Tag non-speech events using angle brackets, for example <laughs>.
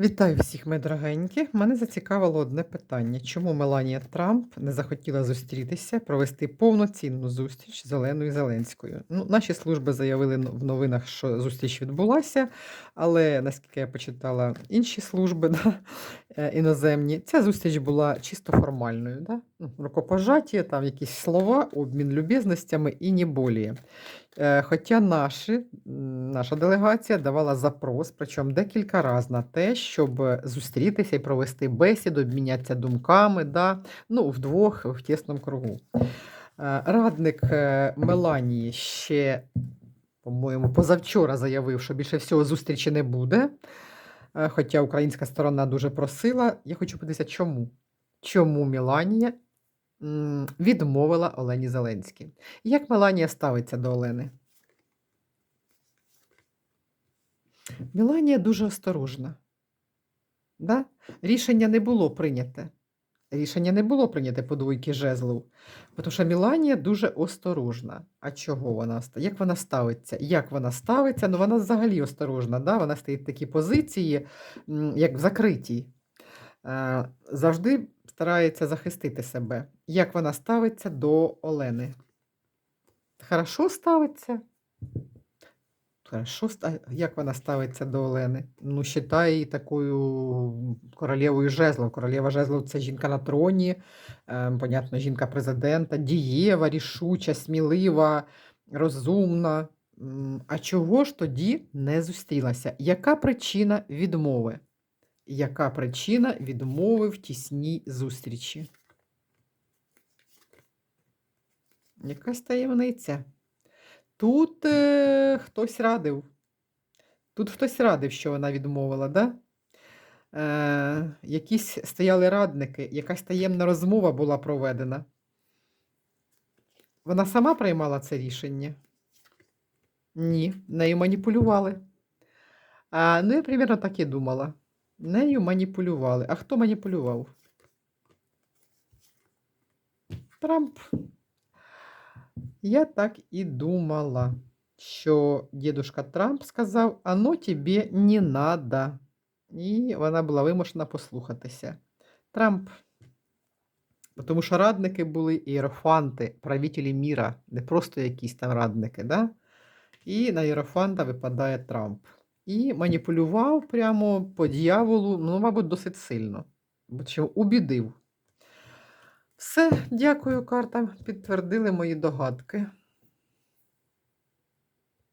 Вітаю всіх, мої дорогенькі. Мене зацікавило одне питання: чому Меланія Трамп не захотіла зустрітися, провести повноцінну зустріч з Оленою Зеленською? Ну, наші служби заявили в новинах, що зустріч відбулася, але наскільки я почитала інші служби <laughs> да, іноземні, ця зустріч була чисто формальною. Да? Ну, Рукопожаття, там якісь слова, обмін любезностями і не боліє. Е, Хоча наші, наша делегація давала запрос, причому декілька разів на те, щоб зустрітися і провести бесіду, обмінятися думками, да? ну, вдвох в тісному кругу. Е, Радник е, Меланії ще, по-моєму, позавчора заявив, що більше всього зустрічі не буде. Е, Хоча українська сторона дуже просила. Я хочу подивитися, чому. Чому Міланія відмовила Олені Зеленській? Як Меланія ставиться до Олени? Міланія дуже осторожна. Да? Рішення не було прийняте. Рішення не було прийняте по двойки жезлів. Тому що Меланія дуже осторожна. А чого вона Як вона ставиться? Як вона ставиться? Ну вона взагалі осторожна. Да? Вона стоїть в такій позиції, як в закритій. Е, Завжди старається захистити себе. Як вона ставиться до Олени? Хорошо ставиться? Хорошо, як вона ставиться до Олени? Ну, вважає її такою королевою жезлов. Королева жезлов це жінка на троні, е, понятно, жінка президента, дієва, рішуча, смілива, розумна. А чого ж тоді не зустрілася? Яка причина відмови? Яка причина відмови в тісній зустрічі? Якась таємниця. Тут е, хтось радив. Тут хтось радив, що вона відмовила, да? Е, якісь стояли радники, якась таємна розмова була проведена. Вона сама приймала це рішення? Ні, нею маніпулювали. А, ну, я примерно так і думала. Нею маніпулювали. А хто маніпулював? Трамп. Я так і думала, що дідушка Трамп сказав, оно тобі не надо. І вона була вимушена послухатися. Трамп. Тому що радники були іерофанти, правителі міра, не просто якісь там радники, да? І на іерофанта випадає Трамп. І маніпулював прямо по дьяволу, ну, мабуть, досить сильно. Бо чим убідив. Все, дякую, карта. Підтвердили мої догадки.